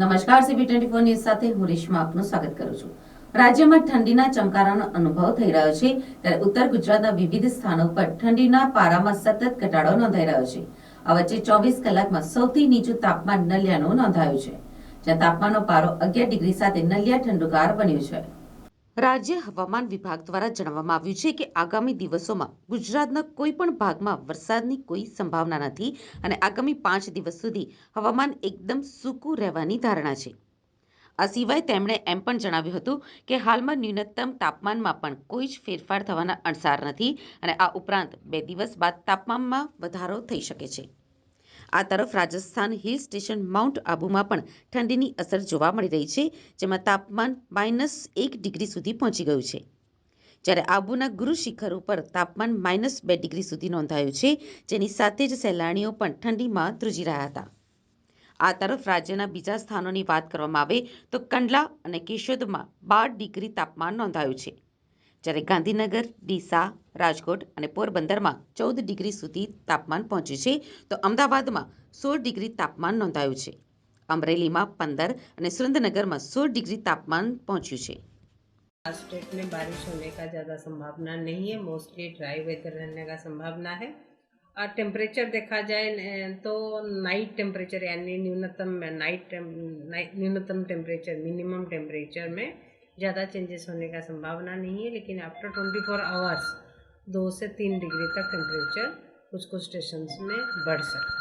નમસ્કાર CB twenty four news સાથે હું રેશમા આપનું સ્વાગત કરું છું. રાજ્યમાં ઠંડીના ચમકારાનો અનુભવ થઈ રહ્યો છે, ત્યારે ઉત્તર ગુજરાતના વિવિધ સ્થાનો પર ઠંડીના પારામાં સતત ઘટાડો નોંધાઈ રહ્યો છે. આ વચ્ચે ચોવીસ કલાકમાં સૌથી નીચું તાપમાન નલિયાનું નોંધાયું છે. જ્યાં તાપમાનનો પારો અગિયાર ડિગ્રી સાથે નલિયા ઠંડુકાર બન્યું છે. રાજ્ય હવામાન વિભાગ દ્વારા જણાવવામાં આવ્યું છે કે આગામી દિવસોમાં ગુજરાતના કોઈ પણ ભાગમાં વરસાદની કોઈ સંભાવના નથી અને આગામી પાંચ દિવસ સુધી હવામાન એકદમ સૂકું રહેવાની ધારણા છે. આ સિવાય તેમણે એમ પણ જણાવ્યું હતું કે હાલમાં ન્યૂનતમ તાપમાનમાં પણ કોઈ જ ફેરફાર થવાના અણસાર નથી અને આ ઉપરાંત બે દિવસ બાદ તાપમાનમાં વધારો થઈ શકે છે. આ તરફ રાજસ્થાન હિલ સ્ટેશન માઉન્ટ આબુમાં પણ ઠંડીની અસર જોવા મળી રહી છે, જેમાં તાપમાન માઇનસ એક ડિગ્રી સુધી પહોંચી ગયું છે. જ્યારે આબુના ગુરુ શિખર ઉપર તાપમાન માઇનસ બે ડિગ્રી સુધી નોંધાયું છે, જેની સાથે જ સહેલાણીઓ પણ ઠંડીમાં ધ્રુજી રહ્યા હતા. આ તરફ રાજ્યના બીજા સ્થાનોની વાત કરવામાં આવે તો કંડલા અને કેશોદમાં બાર ડિગ્રી તાપમાન નોંધાયું છે. જ્યારે ગાંધીનગર ડીસા રાજકોટ અને પોરબંદરમાં ચૌદ ડિગ્રી સુધી તાપમાન પહોંચ્યું છે તો અમદાવાદમાં સોળ ડિગ્રી તાપમાન નોંધાયું છે અમરેલીમાં પંદર અને સુરેન્દ્રનગરમાં સોળ ડિગ્રી તાપમાન પહોંચ્યું છે आज स्टेट में बारिश होने का ज़्यादा संभावना नहीं है मोस्टली ड्राई वेदर रहने का संभावना है और टेम्परेचर देखा जाए न- तो नाइट टेम्परेचर यानी न्यूनतम नाइट न्यूनतम टेम्परेचर मिनिमम टेम्परेचर में ज़्यादा चेंजेस होने का संभावना नहीं है लेकिन आफ्टर ट्वेंटी फोर आवर्स दो से तीन डिग्री तक टेम्परेचर कुछ कुछ स्टेशंस में बढ़ सकता है